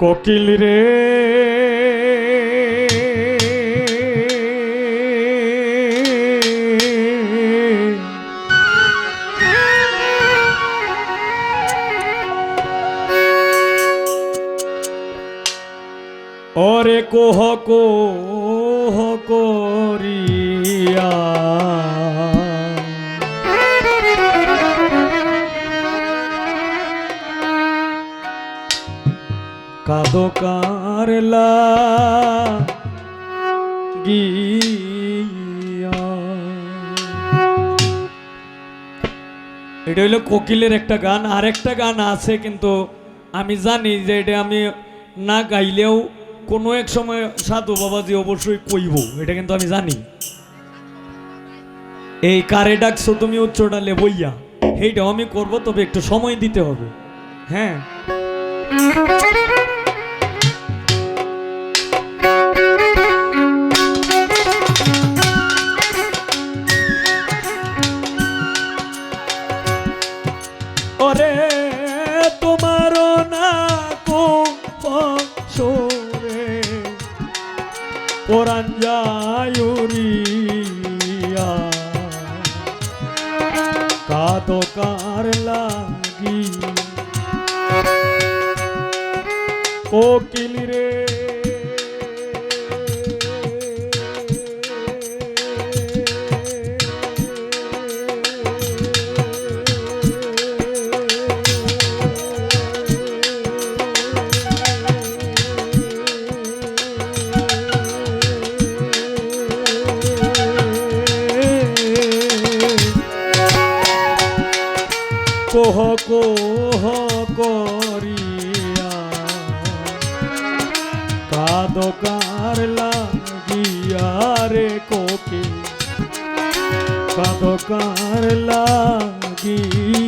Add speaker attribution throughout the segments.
Speaker 1: কোকিল রে। ওরে কোহ কোহ করিয়া কাদো কারলা গিয়া। এটা হইল কোকিলের একটা গান আর একটা গান আছে কিন্তু আমি জানি যে এটা আমি না গাইলেও কোনো এক সময় সাধু বাবাজি অবশ্যই কইব, এটা কিন্তু আমি জানি। এই কারে ডাকছো তুমি উচ্চটালে বইয়া এইটাও আমি করব, তবে একটু সময় দিতে হবে। হ্যাঁ। কাদো কার লাগি। কোকিল রে কাদো কার লাগিয়া রে কোকে কাদকার লাগিয়া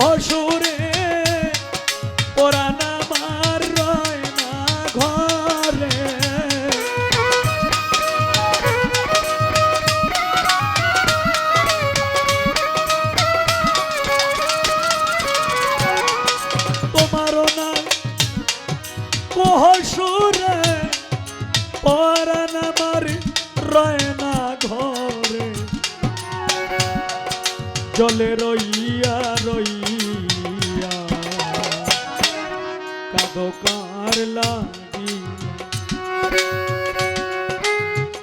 Speaker 1: কহসুরে জলে রইয়া রইয়া। কাদো কার লাগি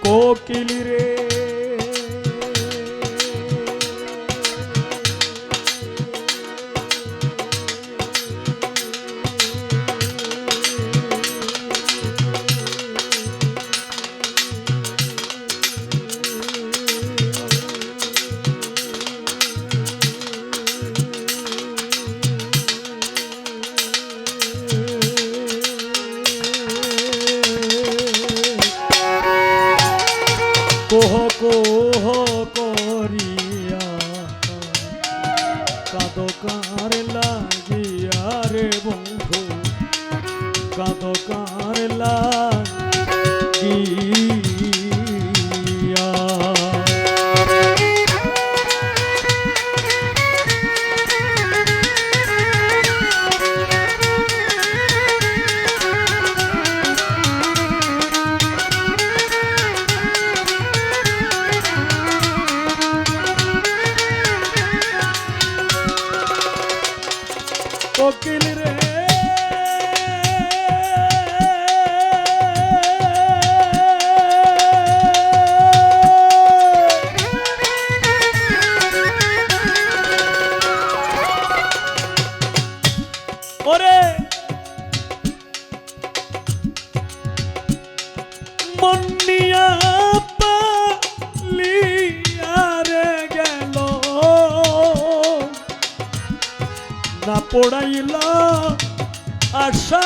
Speaker 1: কোকিল রে। কোহ কোহ করিয়া কাদো কার লাগিয়া রে বন্ধু? পড়াইল আশা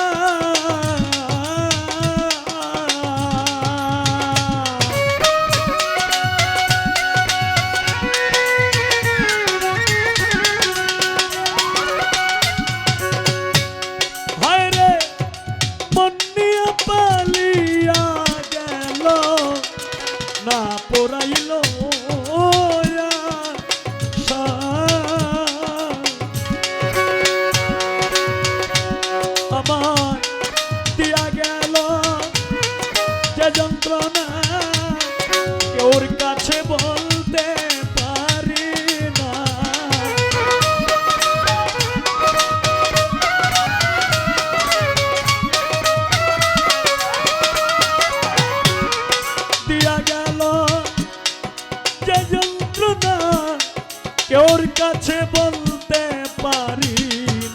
Speaker 1: যন্ত্রণা কেউর কাছে বলতে পারি না। দিয়া গেল যে যন্ত্রণা কেউর কাছে বলতে পারি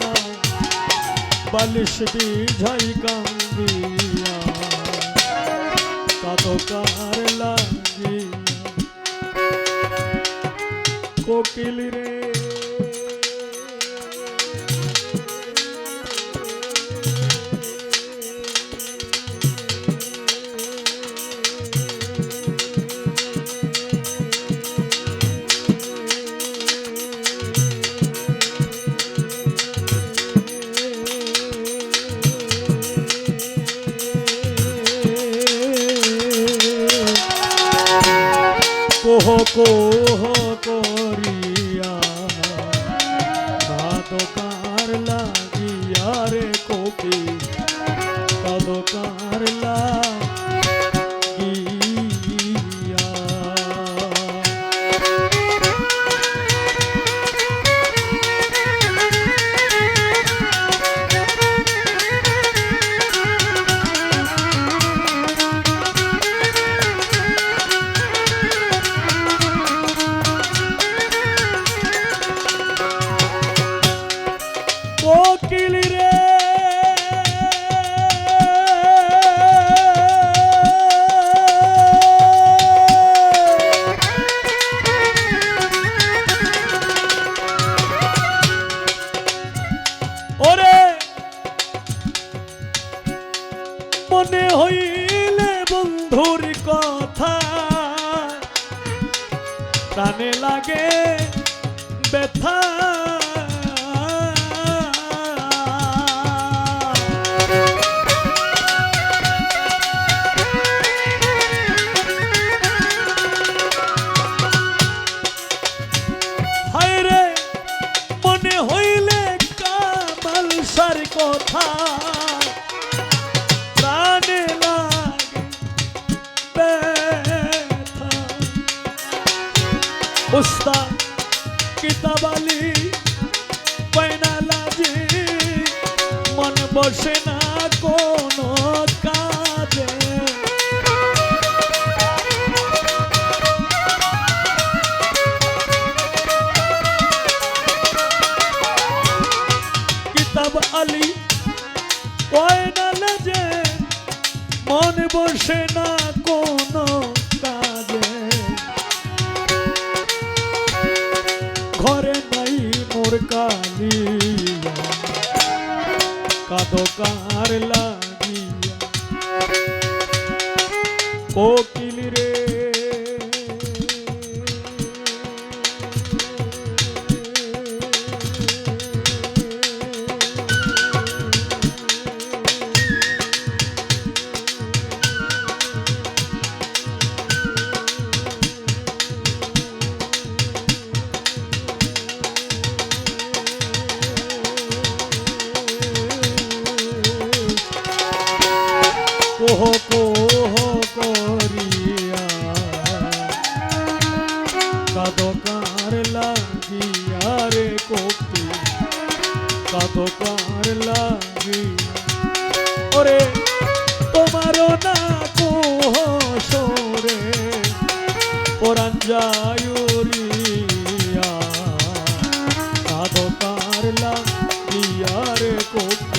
Speaker 1: না। বালিশ বিঝাই কান্দিয়া কাতকার লাগিয়া কোকিল রে কোহ কোহ করিয়া। কাদকার লাগিয়া রে কপি তদকার লাগিয়া প্রাণে লাগে ব্যথা। হইলে কামাল সার কথা। উস্তাদ কিতাবালি পয়নালাজি মন বসে না। ঘরে নাই মোর কালিয়া। কাদকার লাগিয়া। কোকিল সাধনার লাভ ইয়ারে কোপ